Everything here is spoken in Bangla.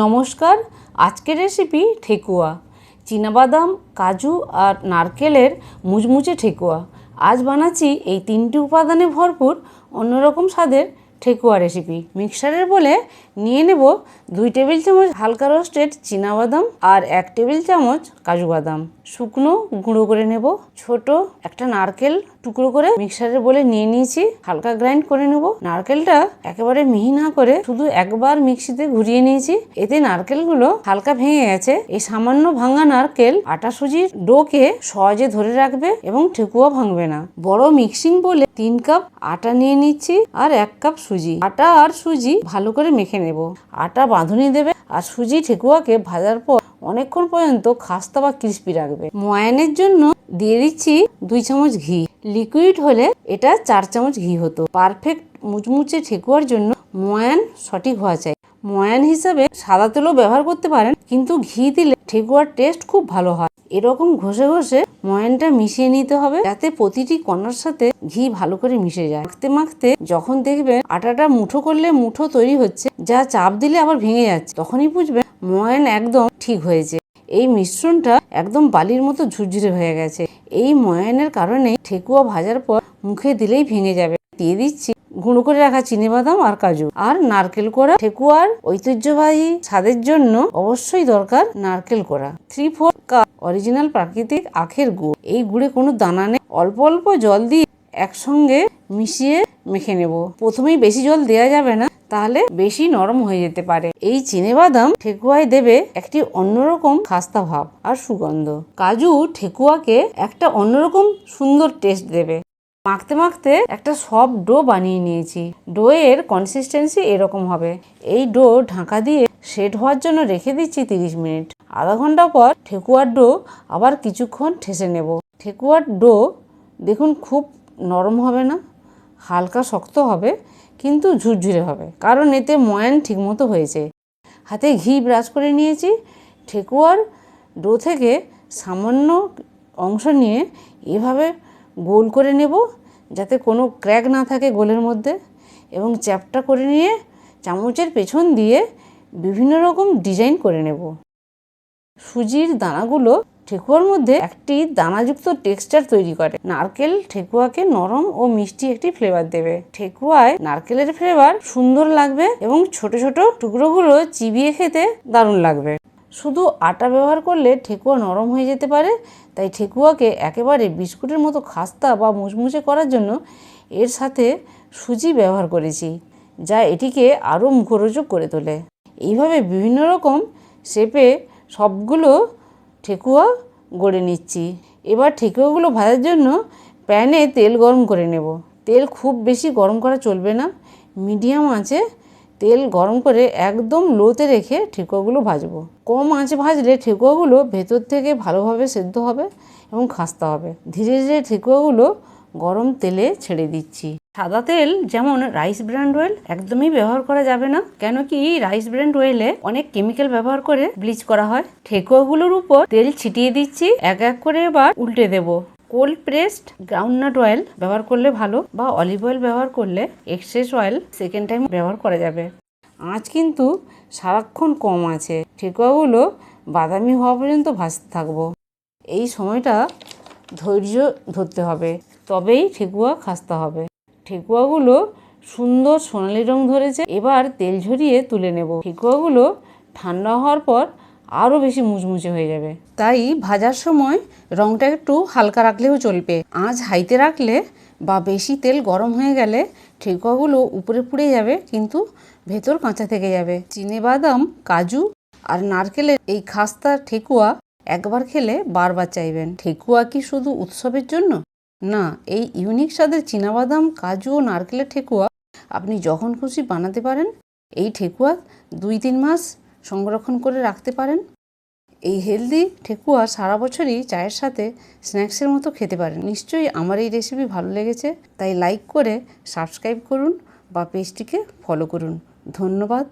নমস্কার, আজকের রেসিপি ঠেকুয়া। চীনাবাদাম, কাজু আর নারকেলের মুচমুচে ঠেকুয়া। আজ বানাচ্ছি এই তিনটি উপাদানে ভরপুর অন্যরকম স্বাদের ঠেকুয়া রেসিপি মিক্সারের বলে নিয়ে নেব দুই টেবিল চামচ হালকা রোস্টেড চীনাবাদাম আর এক টেবিল চামচ কাজু বাদাম। শুকনো গুঁড়ো করে নেব। ছোট একটা নারকেল টুকরো করে মিক্সারের বলে নিয়ে নিয়েছি। হালকা গ্রাইন্ড করে নেব। নারকেলটা একেবারে মিহি না করে শুধু একবার মিক্সিতে ঘুরিয়ে নিয়েছি। এতে নারকেলগুলো হালকা ভেঙে গেছে। এই সামান্য ভাঙা নারকেল আটা সুজির ডোকে সহজে ধরে রাখবে এবং ঠেকুয়া ভাঙবে না। বড় মিক্সিং বলে তিন কাপ আটা নিয়ে নিচ্ছি আর এক কাপ সুজি। আটা আর সুজি ভালো করে মেখে নেব। আটা বাঁধুনি দেবে আর সুজি ঠেকুয়াকে ভাজার পর অনেকক্ষণ পর্যন্ত খাস্তা বা ক্রিস্পি রাখবে। ময়ানের জন্য দিয়ে দিচ্ছি দুই চামচ ঘি। লিকুইড হলে এটা চার চামচ ঘি হতো। পারফেক্ট মুচমুচে ঠেকুয়ার জন্য ময়ান সঠিক হওয়া চাই। ময়ান হিসাবে সাদা তেলও ব্যবহার করতে পারেন, কিন্তু ঘি দিলে ঠেকুয়ার টেস্ট খুব ভালো হয়। এরকম ঘষে ঘষে ময়ানটা মিশিয়ে নিতে হবে, যাতে প্রতিটি কণার সাথে ঘি ভালো করে মিশে যায়। মাখতে মাখতে যখন দেখবেন আটাটা মুঠো করলে মুঠো তৈরি হচ্ছে, যা চাপ দিলে আবার ভেঙে যাচ্ছে। তখনই বুঝবেন ময়ান একদম ঠিক হয়েছে। এই মিশ্রণটা একদম বালির মতো ঝুরঝুরে হয়ে গেছে। এই ময়ানের কারণে ঠেকুয়া ভাজার পর মুখে দিলেই ভেঙে যাবে। দিয়ে দিচ্ছি গুঁড়ো করে রাখা চিনিবাদাম আর কাজু। আর নারকেল কোড়া ঠেকুয়ার ঐতিহ্যবাহী স্বাদের জন্য অবশ্যই দরকার নারকেল কোড়া। থ্রি ফোর কাপ অরিজিনাল প্রাকৃতিক আখের গুড়। এই গুড়ে কোনো দানা নেই। অল্প অল্প জল দিয়ে একসঙ্গে মিশিয়ে মেখে নেব। প্রথমেই বেশি জল দেওয়া যাবে না, তাহলে বেশি নরম হয়ে যেতে পারে। এই চিনেবাদাম ঠেকুয়ায় দেবে একটি অন্যরকম খাস্তা ভাব আর সুগন্ধ। কাজু ঠেকুয়াকে একটা অন্যরকম সুন্দর টেস্ট দেবে। মাখতে মাখতে একটা সফট ডো বানিয়ে নিয়েছি। ডো এর কনসিস্টেন্সি এরকম হবে। এই ডো ঢাকা দিয়ে সেট হওয়ার জন্য রেখে দিচ্ছি তিরিশ মিনিট। আধা ঘণ্টা পর ঠেকুয়ার ডো আবার কিছুক্ষণ ঠেসে নেব। ঠেকুয়ার ডো দেখুন খুব নরম হবে না, হালকা শক্ত হবে, কিন্তু ঝুরঝুরে হবে, কারণ এতে ময়ান ঠিকমতো হয়েছে। হাতে ঘি ব্রাশ করে নিয়েছি। ঠেকুয়ার ডো থেকে সামান্য অংশ নিয়ে এভাবে গোল করে নেব যাতে কোনো ক্র্যাক না থাকে গোলের মধ্যে এবং চ্যাপটা করে নিয়ে চামচের পেছন দিয়ে বিভিন্ন রকম ডিজাইন করে নেব। সুজির দানাগুলো ঠেকুয়ার মধ্যে একটি দানাযুক্ত টেক্সচার তৈরি করে। নারকেল ঠেকুয়াকে নরম ও মিষ্টি একটি ফ্লেভার দেবে। ঠেকুয়ায় নারকেলের ফ্লেভার সুন্দর লাগবে এবং ছোট ছোট টুকরোগুলো চিবিয়ে খেতে দারুণ লাগবে। শুধু আটা ব্যবহার করলে ঠেকুয়া নরম হয়ে যেতে পারে, তাই ঠেকুয়াকে একেবারে বিস্কুটের মতো খাস্তা বা মুচমুচে করার জন্য এর সাথে সুজি ব্যবহার করেছি, যা এটিকে আরও মুখরোচক করে তোলে। এইভাবে বিভিন্ন রকম শেপে সবগুলো ঠেকুয়া গড়ে নিচ্ছি। এবার ঠেকুয়াগুলো ভাজার জন্য প্যানে তেল গরম করে নেব। তেল খুব বেশি গরম করা চলবে না, মিডিয়াম আঁচে তেল গরম করে একদম লোতে রেখে ঠেকুয়াগুলো ভাজবো। কম আঁচে ভাজলে ঠেকুয়াগুলো ভেতর থেকে ভালোভাবে সেদ্ধ হবে এবং খাস্তা হবে। ধীরে ধীরে ঠেকুয়াগুলো গরম তেলে ছেড়ে দিচ্ছি। সাদা তেল যেমন রাইস ব্র্যান্ড অয়েল একদমই ব্যবহার করা যাবে না কেন কি রাইস ব্র্যান্ড অয়েলে অনেক কেমিক্যাল ব্যবহার করে ব্লিচ করা হয়। ঠেকুয়াগুলোর উপর তেল ছিটিয়ে দিচ্ছি, এক এক করে এবার উল্টে দেব। কোল্ড প্রেসড গ্রাউন্ডনাট অয়েল ব্যবহার করলে ভালো বা অলিভ অয়েল ব্যবহার করলে এক্সেস অয়েল সেকেন্ড টাইম ব্যবহার করা যাবে। আঁচ কিন্তু সারাক্ষণ কম আছে। ঠেকুয়াগুলো বাদামি হওয়া পর্যন্ত ভাজতে থাকব। এই সময়টা ধৈর্য ধরতে হবে, তবেই ঠেকুয়া খাস্তা হবে। ঠেকুয়াগুলো সুন্দর সোনালি রং ধরেছে, এবার তেল ঝরিয়ে তুলে নেব। ঠেকুয়াগুলো ঠান্ডা হওয়ার পর আরও বেশি মুচমুচে হয়ে যাবে। তাই ভাজার সময় রংটা একটু হালকা রাখলেও চলবে। আঁচ হাইতে রাখলে বা বেশি তেল গরম হয়ে গেলে ঠেকুয়াগুলো উপরে পুড়ে যাবে, কিন্তু ভেতর কাঁচা থেকে যাবে। চিনে বাদাম, কাজু আর নারকেলের এই খাস্তা ঠেকুয়া একবার খেলে বারবার চাইবেন। ঠেকুয়া কি শুধু উৎসবের জন্য? না, এই ইউনিক স্বাদের চীনাবাদাম কাজু ও নারকেলের ঠেকুয়া আপনি যখন খুশি বানাতে পারেন। এই ঠেকুয়া দুই তিন মাস সংরক্ষণ করে রাখতে পারেন। এই হেলদি ঠেকুয়া সারা বছরই চায়ের সাথে স্ন্যাক্সের মতো খেতে পারেন। নিশ্চয়ই আমার এই রেসিপি ভালো লেগেছে, তাই লাইক করে সাবস্ক্রাইব করুন বা পেজটিকে ফলো করুন। ধন্যবাদ।